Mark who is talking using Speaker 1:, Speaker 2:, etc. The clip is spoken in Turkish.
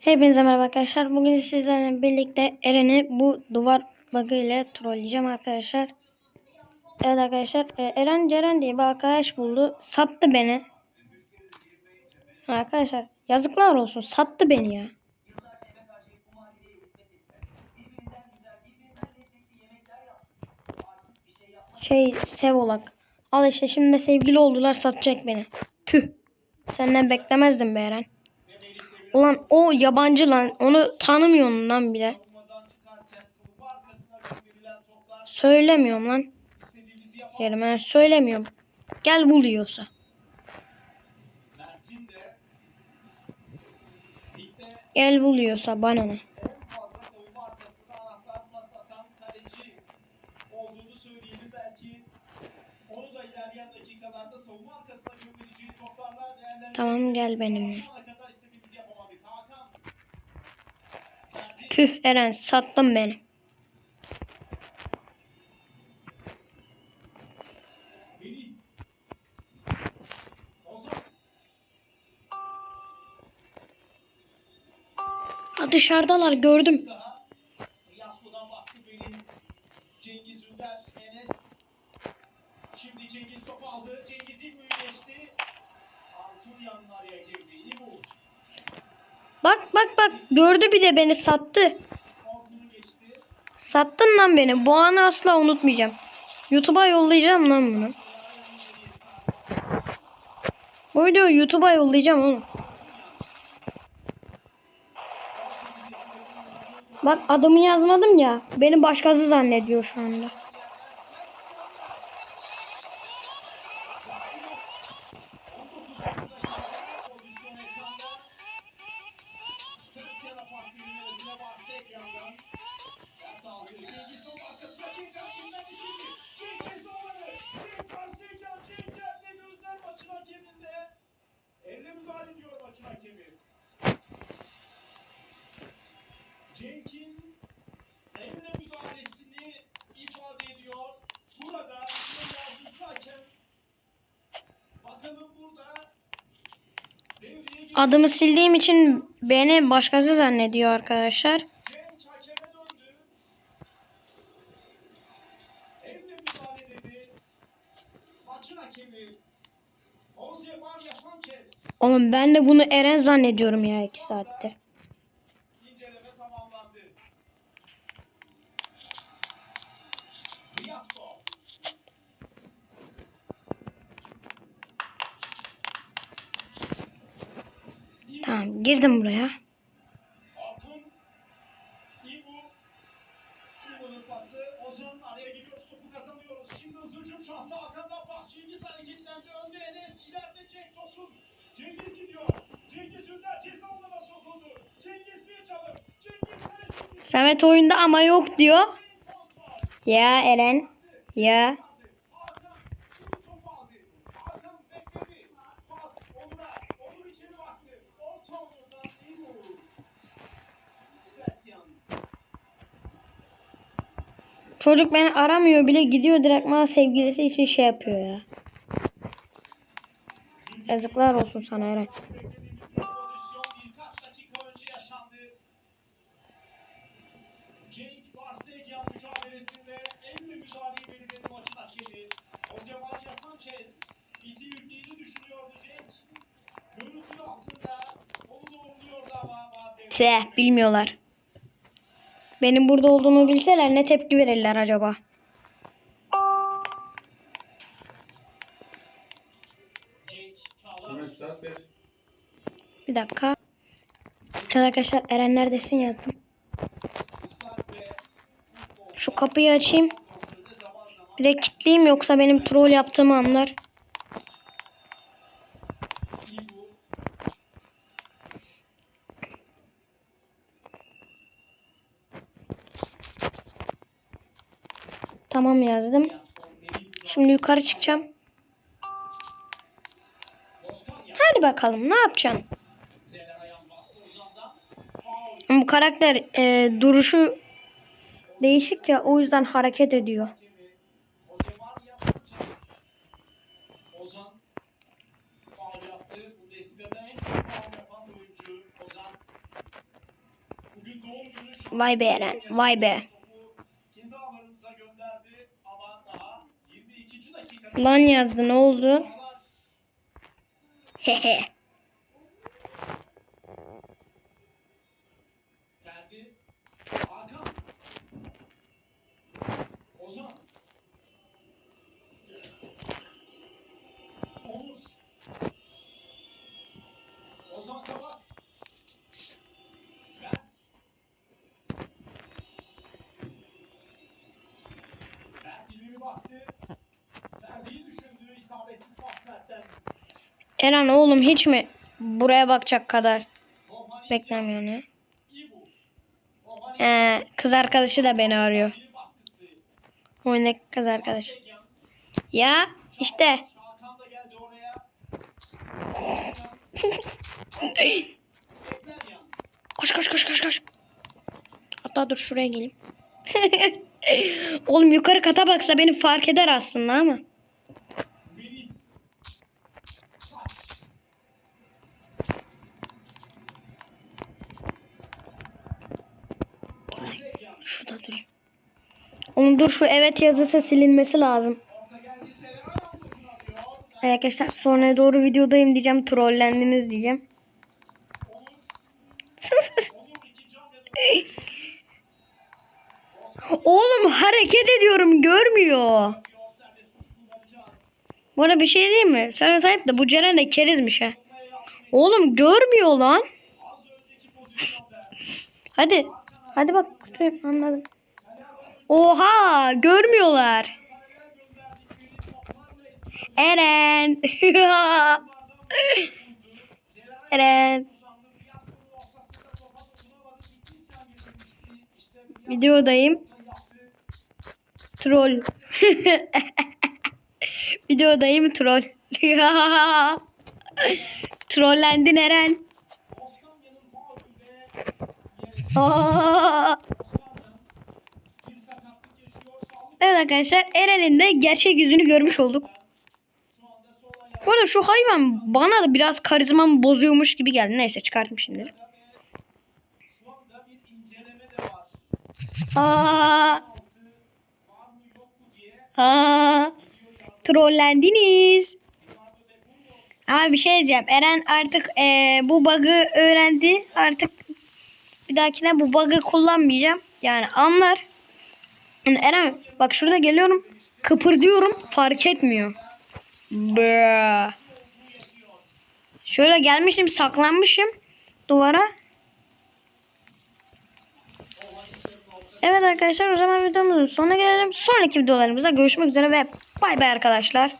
Speaker 1: Hepinize merhaba arkadaşlar. Bugün sizlerle birlikte Eren'i bu duvar bug'ı ile trolleyeceğim arkadaşlar. Evet arkadaşlar. e, Eren Ceren diye bir arkadaş buldu. Sattı beni. Arkadaşlar yazıklar olsun. Sattı beni ya. Şey Sevolak. Al işte şimdi sevgili oldular satacak beni. Tüh. Senden beklemezdim be Eren. Ulan o yabancı lan. Onu tanımıyorum lan bile. Söylemiyorum lan. Yerime söylemiyorum. Gel buluyorsa. Gel buluyorsa bana ne.
Speaker 2: fazla savunma arkasında
Speaker 1: Püh Eren sattın beni. Ha dışarıdalar gördüm.
Speaker 2: Cengiz topu aldı. Cengiz ilk. Artur yanına araya girdi. İyi bu.
Speaker 1: Bak bak bak gördü bir de beni sattı. Sattın lan beni. Bu anı asla unutmayacağım. YouTube'a yollayacağım lan bunu. Bu videoyu YouTube'a yollayacağım oğlum. Bak adımı yazmadım ya. Beni başkası zannediyor şu anda.
Speaker 2: Cenk'in elle müdahalesini ifade ediyor. Burada yardımcı hakem. Bakalım burada.
Speaker 1: Adımı sildiğim için beni başkası zannediyor arkadaşlar. Oğlum ben de bunu Eren zannediyorum ya iki saattir.
Speaker 2: Şansı. Hakan'dan pas. Cengiz hareketlendi. Önde Enes. İleride Cenk Tosun. Cengiz gidiyor. Cengiz Ünder ceza alanına sokuldu. Cengiz bir çalım. Cengiz.
Speaker 1: Samet oyunda ama yok diyor. Ya Eren. Ya. Çocuk beni aramıyor bile gidiyor direkt bana sevgilisi için şey yapıyor ya. Yazıklar olsun sana Eren. Tüh bilmiyorlar. Benim burada olduğumu bilseler ne tepki verirler acaba?
Speaker 2: Cenk Çağlar
Speaker 3: Samet saat 5.
Speaker 1: Bir dakika. Arkadaşlar Eren neredesin yazdım. Şu kapıyı açayım. Bir de kilitleyeyim yoksa benim troll yaptığımı anlar. Tamam yazdım. Şimdi yukarı çıkacağım. Hadi bakalım ne.
Speaker 2: Faul.
Speaker 1: Bu karakter e, duruşu değişik ya o yüzden hareket ediyor. Vay be Eren. Vay be. Lan yazdı ne oldu? Hehe. Eren oğlum hiç mi buraya bakacak kadar
Speaker 2: Romanisya.
Speaker 1: beklemiyor ne?
Speaker 2: İbu. Romanisya.
Speaker 1: Ee, kız arkadaşı da beni arıyor. Oyundaki kız arkadaş. Ya işte. Koş koş koş koş koş. Hatta dur şuraya geleyim. Oğlum yukarı kata baksa beni fark eder aslında ama. Şurada durayım. Oğlum dur şu evet yazısı silinmesi lazım. Arkadaşlar sonraya doğru videodayım diyeceğim. Trollendiniz diyeceğim. Oğlum hareket ediyorum görmüyor. Bu arada bir şey diyeyim mi? Söyle sahip de bu Ceren de kerizmiş ha. Oğlum görmüyor lan. Hadi. Hadi bak anladım. Oha görmüyorlar. Eren. Eren. Videodayım. Troll. Videodayım troll. Trollendin Eren. Evet arkadaşlar Eren'in de gerçek yüzünü görmüş olduk. Bu arada şu hayvan bana da biraz karizmamı bozuyormuş gibi geldi. Neyse çıkartayım şimdi. Aa, aa, trollendiniz. Ama bir şey diyeceğim. Eren artık eee, bu bug'ı öğrendi. Artık bir dahakine bu bug'ı kullanmayacağım. Yani anlar. Yani Eren bak şurada geliyorum. Kıpırdıyorum. Fark etmiyor. Bıı. Şöyle gelmişim saklanmışım duvara. Evet arkadaşlar o zaman videomuzun sonuna gelelim. Sonraki videolarımızda görüşmek üzere ve bay bay arkadaşlar.